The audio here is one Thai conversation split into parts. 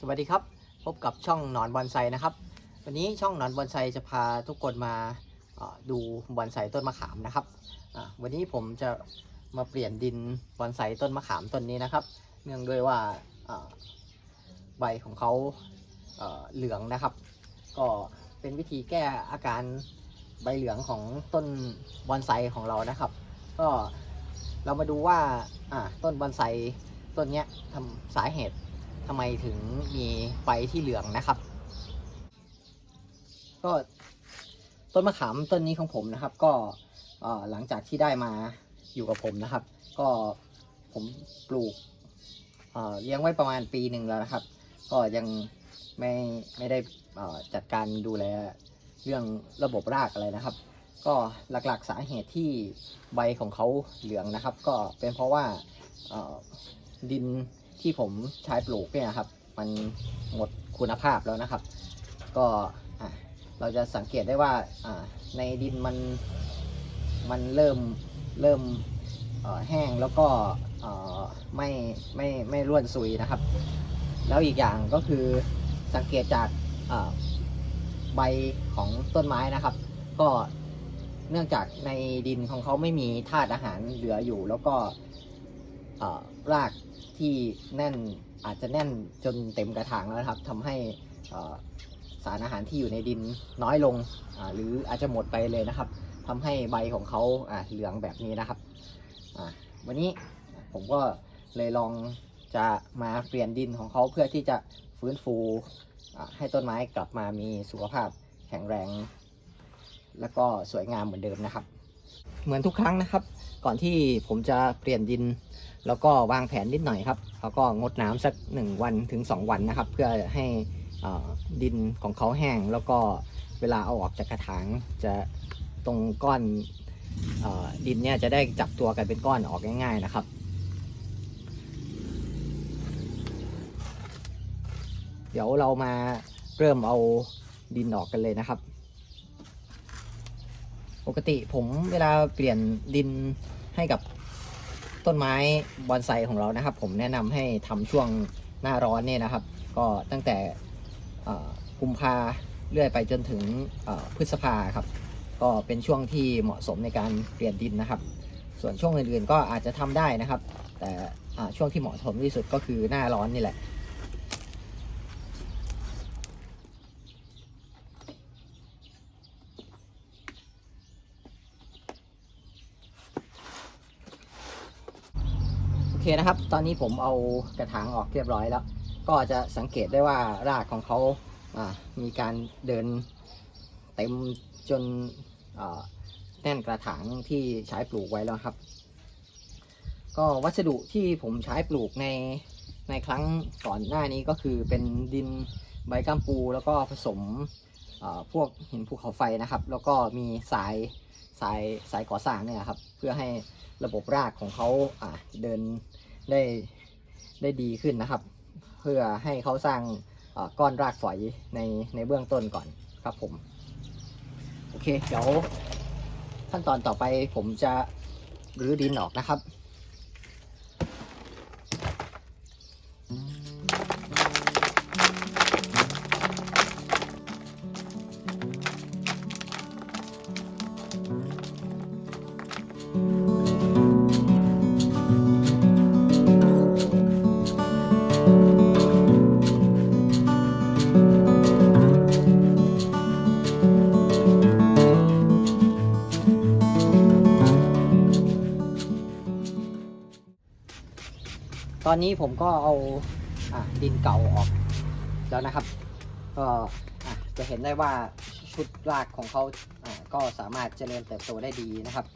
สวัสดีครับ พบกับช่องหนอนบอนไซนะครับ วันนี้ช่องหนอนบอนไซจะพาทุกคนมาดูบอนไซต้นมะขามนะครับวันนี้ผมจะมาเปลี่ยนดินบอนไซต้นมะขามต้นนี้นะครับ เนื่องด้วยว่าใบของเขาเหลืองนะครับ ก็เป็นวิธีแก้อาการใบเหลืองของต้นบอนไซของเรานะครับ ก็เรามาดูว่าต้นบอนไซต้นนี้ทำสาเหตุ ทำไมถึงมีใบที่เหลืองนะครับ ก็ต้นมะขามต้นนี้ของผมนะครับ ก็หลังจากที่ได้มาอยู่กับผมนะครับ ก็ผมปลูกเออเลี้ยงไว้ประมาณปีหนึ่งแล้วนะครับ ก็ยังไม่ไม่ได้อ่อจัดการดูแลเรื่องระบบรากอะไรนะครับ ก็หลักๆสาเหตุที่ใบของเขาเหลืองนะครับ ก็เป็นเพราะว่าดิน ที่ผมใช้ปลูกเนี่ยครับ มันหมดคุณภาพแล้วนะครับ ก็เราจะสังเกตได้ว่าในดินมันมันเริ่มเริ่มแห้งแล้วก็ไม่ไม่ไม่ร่วนซุยนะครับ แล้วอีกอย่างก็คือสังเกตจากใบของต้นไม้นะครับ ก็เนื่องจากในดินของเขาไม่มีธาตุอาหารเหลืออยู่ แล้วก็ราก ที่แน่นอาจจะแน่นจนเต็มกระถางแล้วครับทำให้สารอาหารที่อยู่ในดินน้อยลง หรืออาจจะหมดไปเลยนะครับทำให้ใบของเขาเหลืองแบบนี้นะครับ วันนี้ผมก็เลยลองจะมาเปลี่ยนดินของเขาเพื่อที่จะฟื้นฟูให้ต้นไม้กลับมามีสุขภาพแข็งแรง แล้วก็สวยงามเหมือนเดิมนะครับ เหมือนทุกครั้งนะครับ ก่อนที่ผมจะเปลี่ยนดิน แล้วก็วางแผนนิดหน่อยครับ แล้วก็งดน้ำสัก 1 วันถึง 2 วันนะครับ เพื่อให้ดินของเขาแห้ง แล้วก็เวลาเอาออกจากกระถางจะตรงก้อนอดินเนี่ยจะได้จับตัวกันเป็นก้อนออกง่าย ๆนะครับ เดี๋ยวเรามาเริ่มเอาดินออกกันเลยนะครับ ปกติผมเวลาเปลี่ยนดินให้กับ ต้นไม้บอนไซของเรานะครับ ผมแนะนำให้ทำช่วงหน้าร้อนเนี่ยนะครับ ก็ตั้งแต่กุมภาเรื่อยไปจนถึงพฤษภาครับ ก็เป็นช่วงที่เหมาะสมในการเปลี่ยนดินนะครับ ส่วนช่วงอื่นๆก็อาจจะทำได้นะครับ แต่ช่วงที่เหมาะสมที่สุดก็คือหน้าร้อนนี่แหละ เคนะครับ ตอนนี้ผมเอากระถางออกเรียบร้อยแล้ว ก็จะสังเกตได้ว่ารากของเขาอ่ามีการเดินเต็มจนแน่นกระถางที่ใช้ปลูกไว้แล้วครับ ก็วัสดุที่ผมใช้ปลูกในในครั้งก่อนหน้านี้ก็คือเป็นดินใบกัมปูแล้วก็ผสมพวกหินภูเขาไฟนะครับ แล้วก็มีสาย สายสายก่อสร้างเนี่ยครับเพื่อให้ระบบรากของเขาอ่าเดินได้ได้ดีขึ้นนะครับ เพื่อให้เขาสร้างก้อนรากฝอยในในเบื้องต้นก่อนครับผม โอเค เดี๋ยวขั้นตอนต่อไปผมจะรื้อดินออกนะครับ ตอนนี้ผมก็เอาอดินเก่าออกแล้วนะครับ ก็จะเห็นได้ว่าชุดรากของเขาก็สามารถเจริญเติบโตได้ดีนะครับ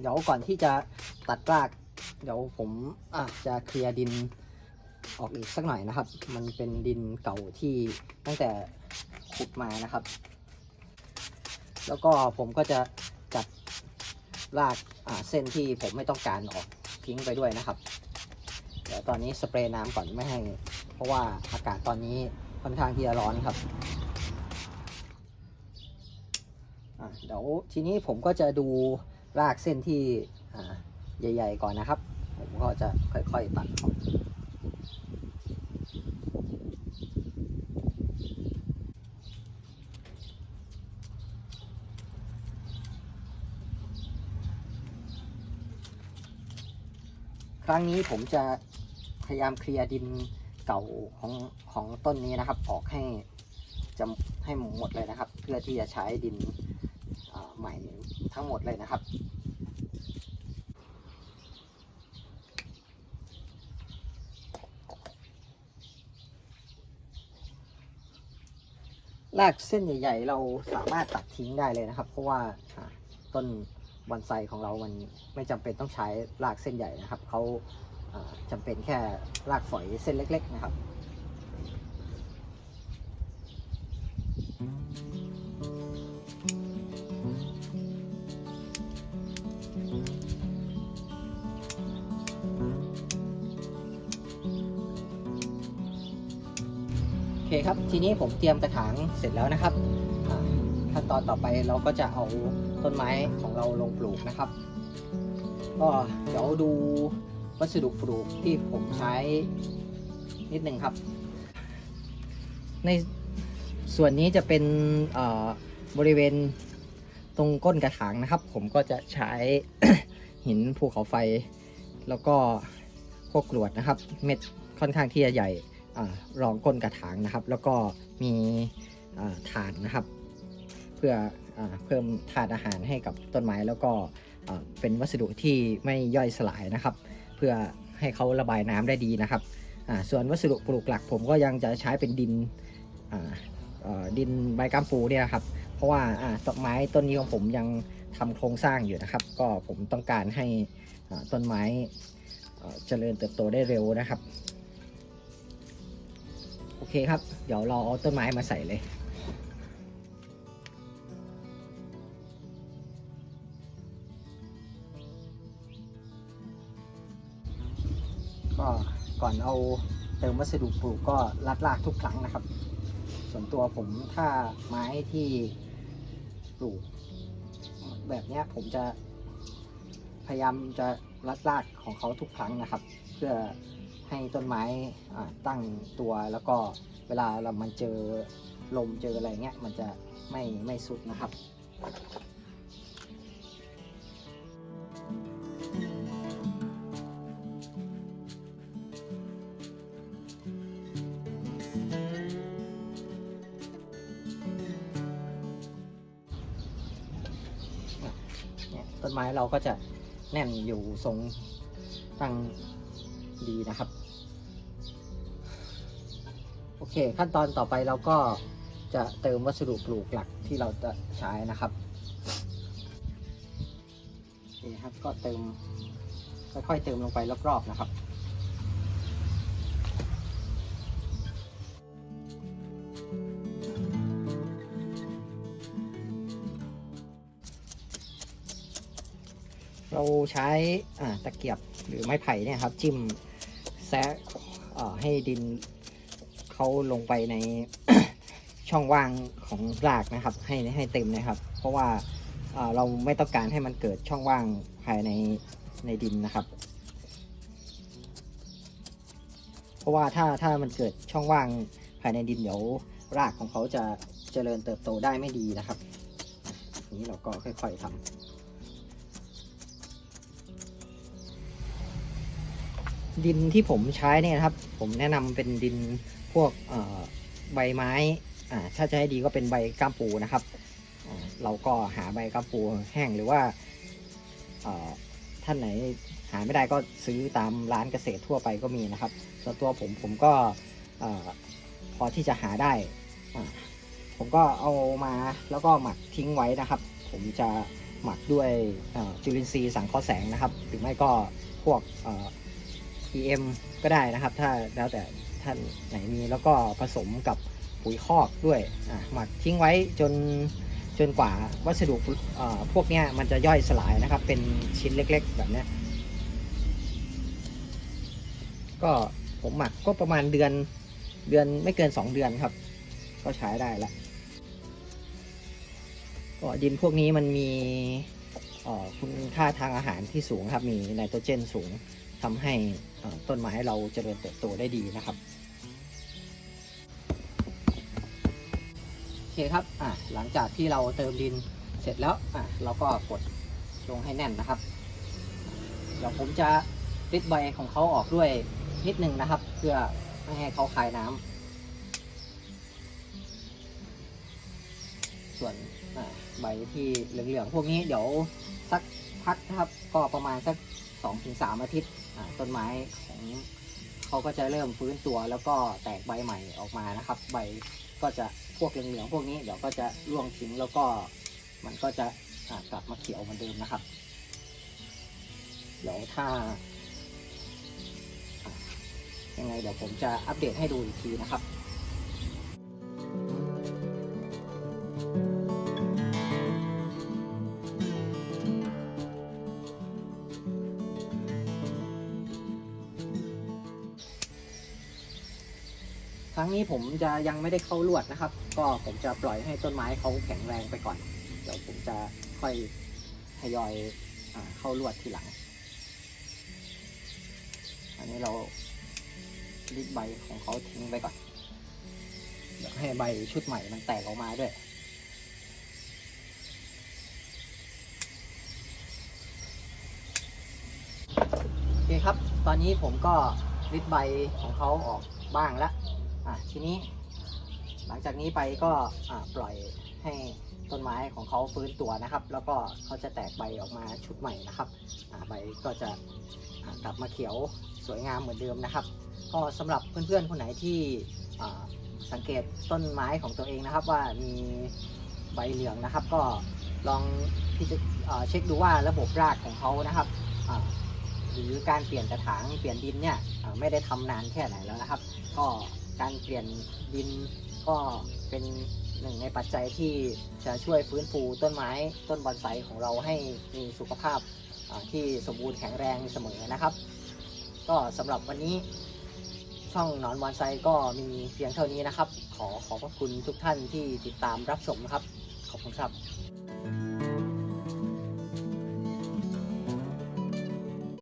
เดี๋ยวก่อนที่จะตัดราก เดี๋ยวผมะจะเคลียร์ดินออกอีกสักหน่อยนะครับ มันเป็นดินเก่าที่ตั้งแต่ขุดมานะครับ แล้วก็ผมก็จะจัดรากเส้นที่ผมไม่ต้องการออก ทิ้งไปด้วยนะครับ เดี๋ยวตอนนี้สเปรย์น้ำก่อนไม่ให้ เพราะว่าอากาศตอนนี้ค่อนข้างที่จะร้อนครับเดี๋ยวทีนี้ผมก็จะดูรากเส้นที่ใหญ่ ๆ ก่อนนะครับ ผมก็จะค่อยๆตัดออก ครั้งนี้ผมจะพยายามเคลียร์ดินเก่าของของต้นนี้นะครับ ออกให้จะให้หมดเลยนะครับ เพื่อที่จะใช้ดินใหม่ทั้งหมดเลยนะครับรากเส้นใหญ่ ๆ เราสามารถตัดทิ้งได้เลยนะครับ เพราะว่าต้น บอนไซของเรามันไม่จำเป็นต้องใช้รากเส้นใหญ่นะครับเขาอ่าจำเป็นแค่รากฝอยเส้นเล็ก ๆ นะครับโอเคครับ ทีนี้ผมเตรียมกระถางเสร็จแล้วนะครับ ตอนต่อไปเราก็จะเอาต้นไม้ของเราลงปลูกนะครับ ก็เดี๋ยวดูวัสดุปลูกที่ผมใช้นิดหนึ่งครับ ในส่วนนี้จะเป็นบริเวณตรงก้นกระถางนะครับ ผมก็จะใช้หินภูเขาไฟ แล้วก็พวกกรวดนะครับ เม็ดค่อนข้างที่จะใหญ่รองก้นกระถางนะครับ แล้วก็มีอ่าถ่านนะครับ เพื่ออเพิ่มธาตุอาหารให้กับต้นไม้แล้วก็เป็นวัสดุที่ไม่ย่อยสลายนะครับ เพื่อให้เขาระบายน้ำได้ดีนะครับส่วนวัสดุปลูกหลักผมก็ยังจะใช้เป็นดินดินใบกัมปูเนี่ยครับ เพราะว่าต้นไม้ต้นนี้ของผมยังทำโครงสร้างอยู่นะครับ ก็ผมต้องการให้ต้นไม้เจริญเติบโตได้เร็วนะครับ โอเคครับ เดี๋ยวเราเอาต้นไม้มาใส่เลย ก่อนเอาเติมวัสดุปลูกก็รัดรากทุกครั้งนะครับ ส่วนตัวผมถ้าไม้ที่ปลูกแบบเนี้ยผมจะพยายามจะรัดรากของเขาทุกครั้งนะครับ เพื่อให้ต้นไม้ตั้งตัวแล้วก็เวลาเรามันเจอลมเจออะไรเงี้ยมันจะไม่ไม่สุดนะครับ ไม้เราก็จะแน่นอยู่ทรงตั้งดีนะครับ โอเค ขั้นตอนต่อไปเราก็จะเติมวัสดุปลูกหลักที่เราจะใช้นะครับโอเคครับก็เติมค่อยๆเติมลงไปรอบๆนะครับ เราใช้ตะเกียบหรือไม้ไผ่เนี่ยครับ จิ้มแซะให้ดินเขาลงไปในช่องว่างของรากนะครับ ให้ให้เต็มนะครับ เพราะว่าเราไม่ต้องการให้มันเกิดช่องว่างภายในในดินนะครับ เพราะว่าถ้าถ้ามันเกิดช่องว่างภายในดินเดี๋ยวรากของเขาจะเจริญเติบโตได้ไม่ดีนะครับนนี้เราก็ค่อย ๆทำ ดินที่ผมใช้เนี่ยนะครับ ผมแนะนำเป็นดินพวกใบไม้อ่าถ้าจะให้ดีก็เป็นใบก้ามปูนะครับ เราก็หาใบก้ามปูแห้งหรือว่าท่านไหนหาไม่ได้ก็ซื้อตามร้านเกษตรทั่วไปก็มีนะครับส่วนตัวผมผมก็พอที่จะหาได้ ผมก็เอามาแล้วก็หมักทิ้งไว้นะครับ ผมจะหมักด้วยจุลินทรีย์สังเคราะห์แสงนะครับ หรือไม่ก็พวก เอ่อ PM ก็ได้นะครับ ถ้าแล้วแต่ท่านไหนมีแล้วก็ผสมกับปุ๋ยคอกด้วยอะหมักทิ้งไว้จนจนกว่าวัสดุเอ่อพวกนี้มันจะย่อยสลายนะครับ เป็นชิ้นเล็ก ๆ แบบนี้ก็ผมหมักก็ประมาณเดือนเดือนไม่เกิน 2 เดือนครับ ก็ใช้ได้ละก็ดินพวกนี้มันมีเอ่อคุณค่าทางอาหารที่สูงครับ มีไนโตรเจนสูง ทำให้ต้นไม้เราเจริญเติบโตได้ดีนะครับโอเคครับอะหลังจากที่เราเติมดินเสร็จแล้วอะเราก็กดลงให้แน่นนะครับเดี๋ยวผมจะริดใบของเขาออกด้วยนิดนึงนะครับ เพื่อไม่ให้เขาคายน้ำส่วนใบที่เหลืองๆพวกนี้เดี๋ยวสักพักนะครับ ก็ประมาณสักสองถึงสามอาทิตย์ ต้นไม้ของเขาก็จะเริ่มฟื้นตัวแล้วก็แตกใบใหม่ออกมานะครับ ใบก็จะพวกเหลืองๆพวกนี้เดี๋ยวก็จะร่วงทิ้งแล้วก็มันก็จะกลับมาเขียวเหมือนเดิมนะครับ เดี๋ยวถ้ายังไงเดี๋ยวผมจะอัปเดตให้ดูอีกทีนะครับ รั้งนี้ผมจะยังไม่ได้เข้าลวดนะครับ ก็ผมจะปล่อยให้ต้นไม้เขาแข็งแรงไปก่อน เดี๋ยวผมจะค่อยทยอยอเข้าลวดทีหลัง อันนี้เรารีดใบของเขาทิ้งไปก่อน เดี๋ยวให้ใบชุดใหม่มันแตกออกมาด้วยโอเคครับ ตอนนี้ผมก็ริดใบของเขาออกบ้างแล้ว อะทีนี้ หลังจากนี้ไปก็อ่าปล่อยให้ต้นไม้ของเขาฟื้นตัวนะครับ แล้วก็เขาจะแตกใบออกมาชุดใหม่นะครับใบก็จะกลับมาเขียวสวยงามเหมือนเดิมนะครับ ก็สำหรับเพื่อนๆคนไหนที่สังเกตต้นไม้ของตัวเองนะครับ ว่ามีใบเหลืองนะครับ ก็ลองที่จะเช็คดูว่าระบบรากของเขานะครับหรือการเปลี่ยนกระถางเปลี่ยนดินเนี่ยไม่ได้ทำนานแค่ไหนแล้วนะครับ ก็ การเปลี่ยนดินก็เป็นหนึ่งในปัจจัยที่จะช่วยฟื้นฟูต้นไม้ต้นบอนไซของเราให้มีสุขภาพที่สมบูรณ์แข็งแรงเสมอนะครับ ก็สำหรับวันนี้ช่องนอนบอนไซก็มีเพียงเท่านี้นะครับ ขอขอบพระคุณทุกท่านที่ติดตามรับชมนะครับ ขอบคุณครับ